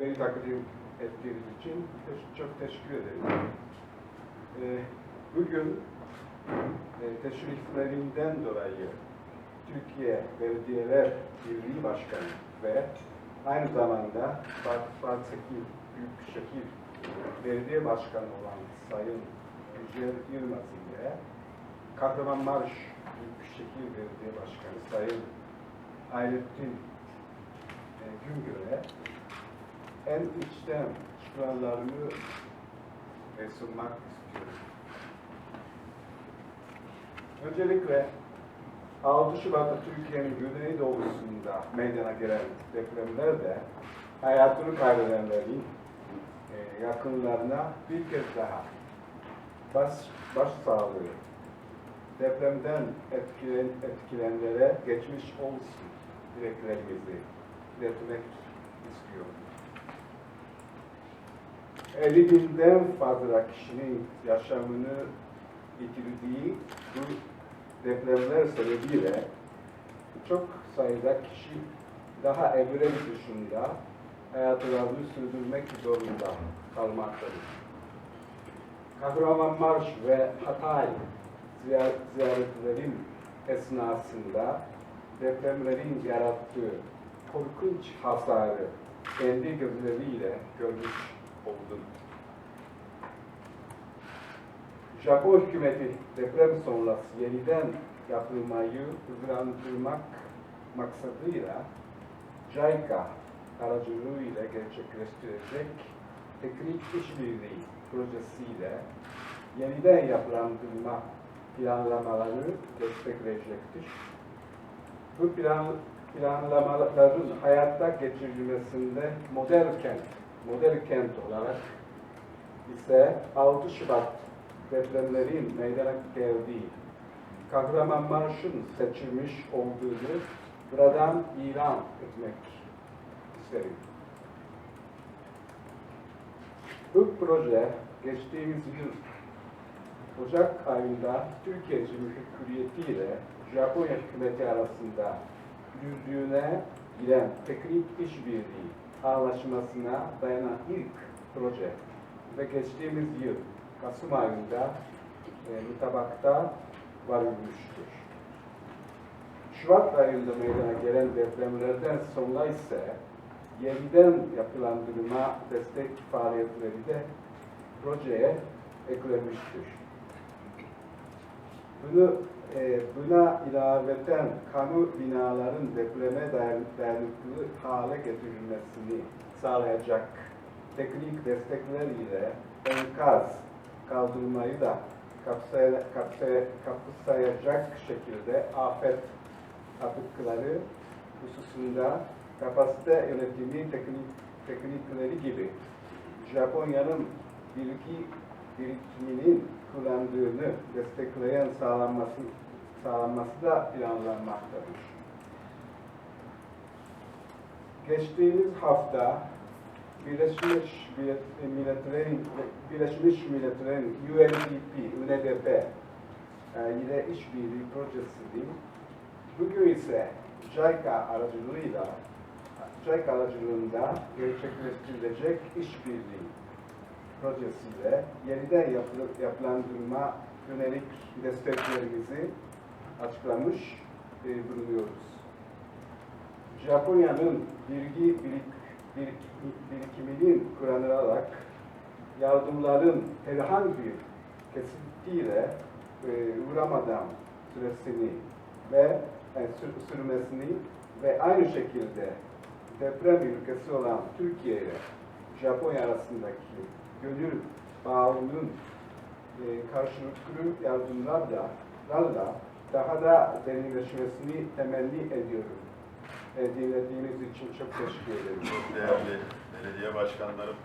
Beni takdim ettiğiniz için çok teşekkür ederim. Ee, bugün e, teşriflerinden dolayı Türkiye Belediyeler Birliği Başkanı ve aynı zamanda Fatih Büyükşehir Belediye Başkanı olan Sayın Yücel Yılmaz ile Kahramanmaraş Büyükşehir Belediye Başkanı Sayın Hayrettin e, Güngör'e en içten şükranlarımı e, sunmak istiyorum. Öncelikle 6 Şubat'ta Türkiye'nin güneydoğusunda meydana gelen depremlerde hayatını kaybedenlerin e, yakınlarına bir kez daha baş, baş sağlığı, depremden etkilen, etkilenenlere geçmiş olsun dileklerimizi iletmek istiyorum. 50 binden fazla kişinin yaşamını yitirdiği bu depremler sebebiyle çok sayıda kişi daha evren dışında hayatlarını sürdürmek zorunda kalmaktadır. Kahramanmaraş ve Hatay ziy- ziyaretlerim esnasında depremlerin yarattığı korkunç hasarı kendi gözleriyle görmüş oldum. Japon hükümeti deprem sonrası yeniden yapılmayı hızlandırmak maksadıyla JICA aracılığıyla gerçekleştirecek teknik işbirliği projesiyle yeniden yapılandırma planlamalarını destekleyecektir. Bu plan, planlamaların hayatta geçirilmesinde model kent, model kent olarak ise 6 Şubat depremlerin meydana geldiği Kahramanmaraş'ın seçilmiş olduğunu buradan ilan etmek isterim. Bu proje geçtiğimiz yıl Ocak ayında Türkiye Cumhuriyeti ile Japonya hükümeti arasında yürüdüğüne giden teknik işbirliği anlaşmasına dayanan ilk proje ve geçtiğimiz yıl Kasım ayında e, mutabakta varılmıştır. Şubat ayında meydana gelen depremlerden sonra ise yeniden yapılandırma destek faaliyetleri de projeye eklenmiştir. Bunu e, buna ilaveten kamu binaların depreme dayan- dayanıklı hale getirilmesini sağlayacak teknik destekler ile enkaz kaldırmayı da kapsay, kapsay, kapsayacak şekilde afet atıkları hususunda kapasite yönetimi teknik, teknikleri gibi Japonya'nın bilgi birikiminin kullandığını destekleyen sağlanması, sağlanması da planlanmaktadır. Geçtiğimiz hafta Birleşmiş Milletler'in Birleşmiş Milletler'in UNDP, UNDP ile işbirliği projesinin bugün ise JICA aracılığıyla JICA aracılığında gerçekleştirilecek işbirliği projesiyle yeniden yapı- yapılandırma yönelik desteklerimizi açıklamış e, bulunuyoruz. Japonya'nın bilgi birik, birik- birikiminin kullanılarak yardımların herhangi bir kesintiyle e, uğramadan süresini ve e, sür- sürmesini ve aynı şekilde deprem ülkesi olan Türkiye ile Japonya arasındaki gönül bağının e, karşılıklı yardımlarla larla daha da derinleşmesini temenni ediyorum. E, dinlediğiniz için çok teşekkür ederim. Çok değerli belediye başkanlarım,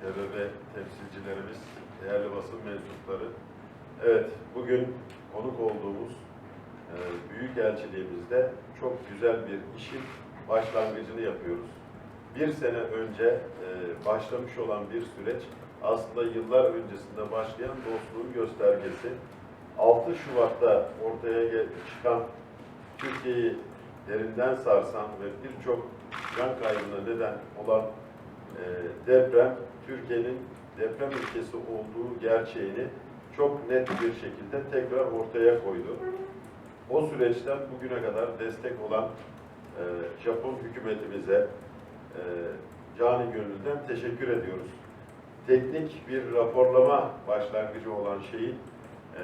TBB temsilcilerimiz, değerli basın mensupları. Evet, bugün konuk olduğumuz e, Büyükelçiliğimizde çok güzel bir işin başlangıcını yapıyoruz. Bir sene önce e, başlamış olan bir süreç aslında yıllar öncesinde başlayan dostluğun göstergesi. 6 Şubat'ta ortaya çıkan Türkiye'yi derinden sarsan ve birçok can kaybına neden olan e, deprem Türkiye'nin deprem ülkesi olduğu gerçeğini çok net bir şekilde tekrar ortaya koydu. O süreçten bugüne kadar destek olan e, Japon hükümetimize e, cani gönülden teşekkür ediyoruz. Teknik bir raporlama başlangıcı olan şeyin e,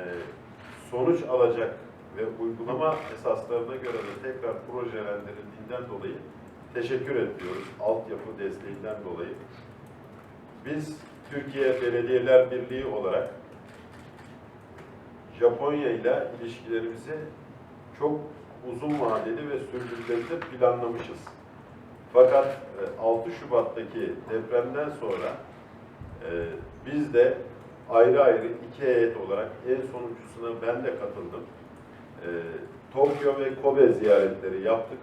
sonuç alacak ve uygulama esaslarına göre de tekrar projelendirildiğinden dolayı teşekkür ediyoruz. Altyapı desteğinden dolayı. Biz Türkiye Belediyeler Birliği olarak Japonya ile ilişkilerimizi çok uzun vadeli ve sürdürülebilir planlamışız. Fakat e, 6 Şubat'taki depremden sonra e, biz de ayrı ayrı iki heyet olarak en sonuncusuna ben de katıldım. E, Tokyo ve Kobe ziyaretleri yaptık.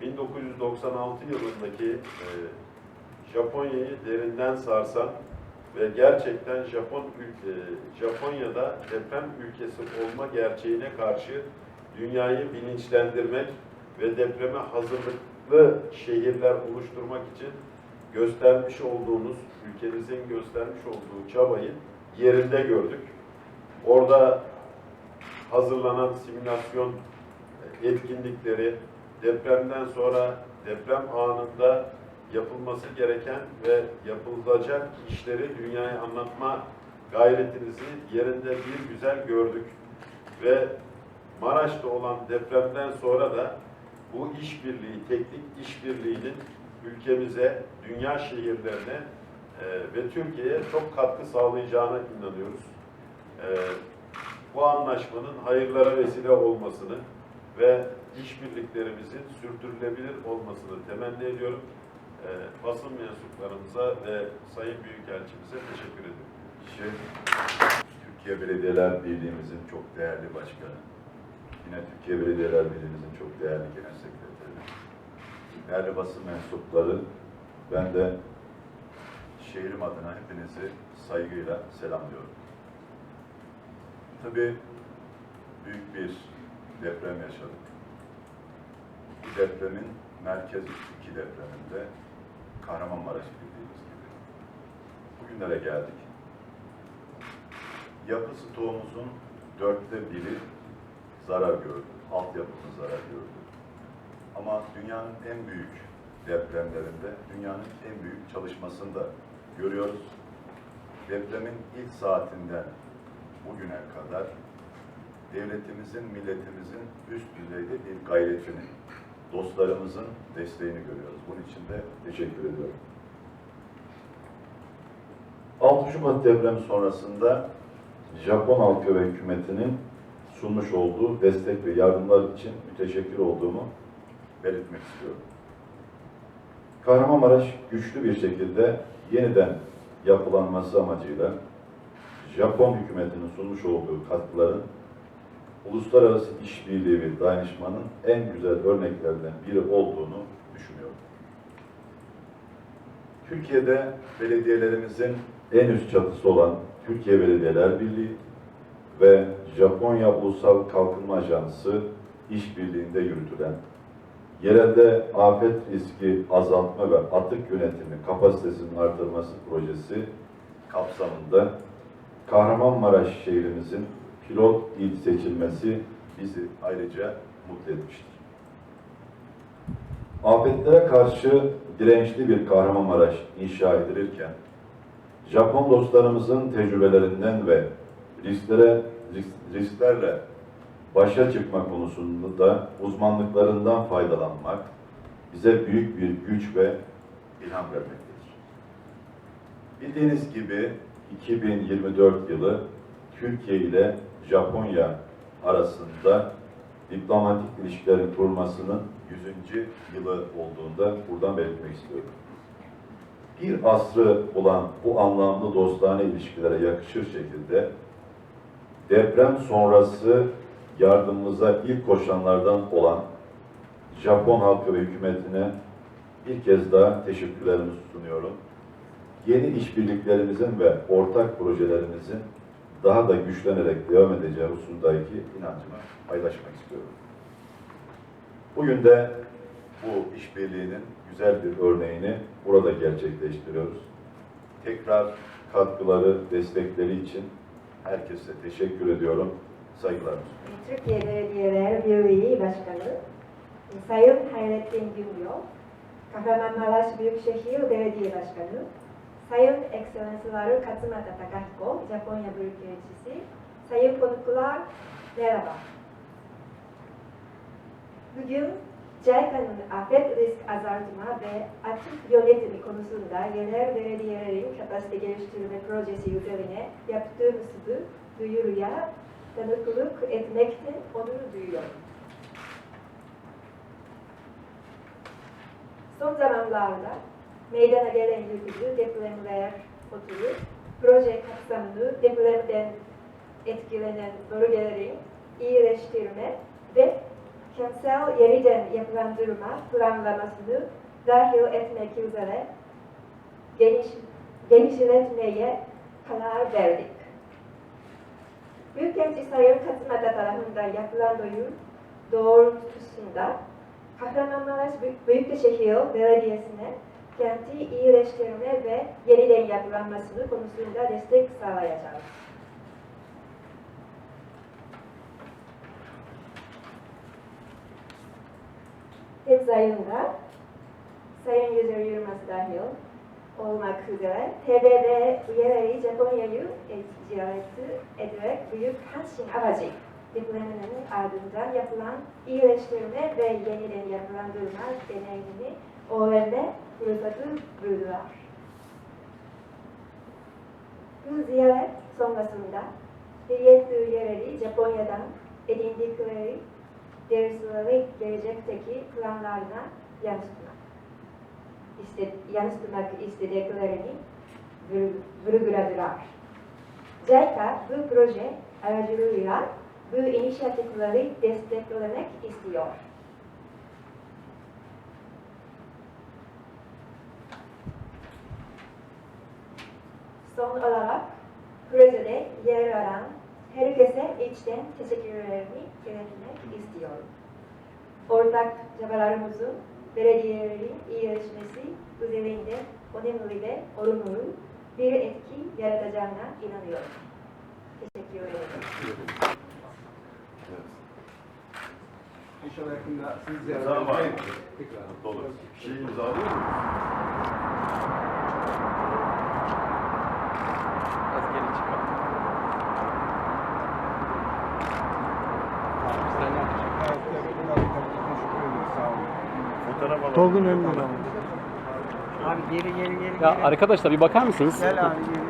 1996 yılındaki e, Japonya'yı derinden sarsan ve gerçekten Japon Japonya'da deprem ülkesi olma gerçeğine karşı dünyayı bilinçlendirmek ve depreme hazırlıklı şehirler oluşturmak için göstermiş olduğunuz, ülkemizin göstermiş olduğu çabayı yerinde gördük. Orada hazırlanan simülasyon etkinlikleri, depremden sonra deprem anında yapılması gereken ve yapılacak işleri dünyaya anlatma gayretinizi yerinde bir güzel gördük. Ve Maraş'ta olan depremden sonra da bu işbirliği, teknik işbirliğinin ülkemize, dünya şehirlerine e, ve Türkiye'ye çok katkı sağlayacağına inanıyoruz. E, bu anlaşmanın hayırlara vesile olmasını ve işbirliklerimizin sürdürülebilir olmasını temenni ediyorum. E, basın mensuplarımıza ve Sayın Büyükelçimize teşekkür ediyorum. Şey, Türkiye Belediyeler Birliği'mizin çok değerli başkanı, yine Türkiye Belediyeler Birliği'mizin çok değerli genel sekreteri, değerli basın mensupları, ben de şehrim adına hepinizi saygıyla selamlıyorum. Tabii büyük bir deprem yaşadık. Bu depremin merkez iki depreminde Kahramanmaraş bildiğimiz gibi. Bugünlere geldik yapı stoğumuzun dörtte biri zarar gördü. Altyapımız zarar gördü. Ama dünyanın en büyük depremlerinde, dünyanın en büyük çalışmasını da görüyoruz. Depremin ilk saatinden bugüne kadar devletimizin, milletimizin üst düzeyde bir gayretini, dostlarımızın desteğini görüyoruz. Bunun için de teşekkür ediyorum. 6 Şubat depremi sonrasında Japon halkı ve hükümetinin sunmuş olduğu destek ve yardımlar için müteşekkir olduğumu belirtmek istiyorum. Kahramanmaraş güçlü bir şekilde yeniden yapılanması amacıyla Japon hükümetinin sunmuş olduğu katkıların uluslararası işbirliği ve dayanışmanın en güzel örneklerinden biri olduğunu düşünüyorum. Türkiye'de belediyelerimizin en üst çatısı olan Türkiye Belediyeler Birliği ve Japonya Ulusal Kalkınma Ajansı işbirliğinde yürütülen yerelde afet riski azaltma ve atık yönetimi kapasitesinin artırması projesi kapsamında Kahramanmaraş şehrimizin pilot il seçilmesi bizi ayrıca mutlu etmiştir. Afetlere karşı dirençli bir Kahramanmaraş inşa edilirken, Japon dostlarımızın tecrübelerinden ve risklere risk- risklerle başa çıkma konusunda da uzmanlıklarından faydalanmak bize büyük bir güç ve ilham vermektedir. Bildiğiniz gibi 2024 yılı Türkiye ile Japonya arasında diplomatik ilişkilerin kurulmasının 100. yılı olduğunda buradan belirtmek istiyorum. Bir asrı olan bu anlamlı dostane ilişkilere yakışır şekilde deprem sonrası yardımımıza ilk koşanlardan olan Japon halkı ve hükümetine bir kez daha teşekkürlerimi sunuyorum. Yeni işbirliklerimizin ve ortak projelerimizin daha da güçlenerek devam edeceği hususundaki inancımı paylaşmak istiyorum. Bugün de bu işbirliğinin güzel bir örneğini burada gerçekleştiriyoruz. Tekrar katkıları, destekleri için herkese teşekkür ediyorum. Saygılar. Türkiye Belediyeler Birliği Başkanı Sayın Hayrettin Günyol, Kahramanmaraş Büyükşehir Belediye Başkanı, Sayın Ekselansları Katsumata Takahiko, Japonya Büyükelçisi, Sayın konuklar, merhaba. Bugün JICA'nın afet risk azaltma ve açık yönetimi konusunda yerel belediyelerin kapasite geliştirme projesi üzerine yaptığımız duyuruya tanıklık etmekten onur duyuyorum. Son zamanlarda meydana gelen yüklü depremler ötürü proje kapsamını depremden etkilenen bölgelerin iyileştirme ve kentsel yeniden yapılandırma planlamasını dahil etmek üzere geniş, genişletmeye karar verdik. Büyükelçi Sayın Katsumata tarafından yapılan duyur doğrultusunda Kahramanmaraş Büyük- Büyükşehir Belediyesi'ne kenti iyileştirme ve yeniden yapılanmasını konusunda destek sağlayacağız. Temmuz ayında Sayın Yüzer Yılmaz dahil olmak üzere TBB üyeleri Japonya'yı ziyaret ederek Büyük Hanshin Abaji depreminin ardından yapılan iyileştirme ve yeniden yapılandırma deneyimini öğrenme fırsatı buldular. Bu ziyaret sonrasında heyet üyeleri Japonya'dan edindikleri dersleri gelecekteki planlarına yansıtmak, iste, yansıtmak istediklerini vur- vurguladılar. JICA bu proje aracılığıyla bu inisiyatifleri desteklemek istiyor. Son olarak projede yer alan herkese içten teşekkürlerimi iletmek istiyorum. Ortak çabalarımızın belediyelerin iyileşmesi üzerinde önemli ve olumlu bir etki yaratacağına inanıyorum. Teşekkür ederim. İnşallah yakında siz ziyaret İmza var mı? edeceğiz. Tekrar. Mutlu oluruz. Bir şey imzalıyor musunuz? Az geri çıkalım. Bizden Evet, evet, biraz teşekkür ediyoruz. Sağ olun. Fotoğraf alalım. Tolgun önlü Ya arkadaşlar bir bakar mısınız? Gel abi geri.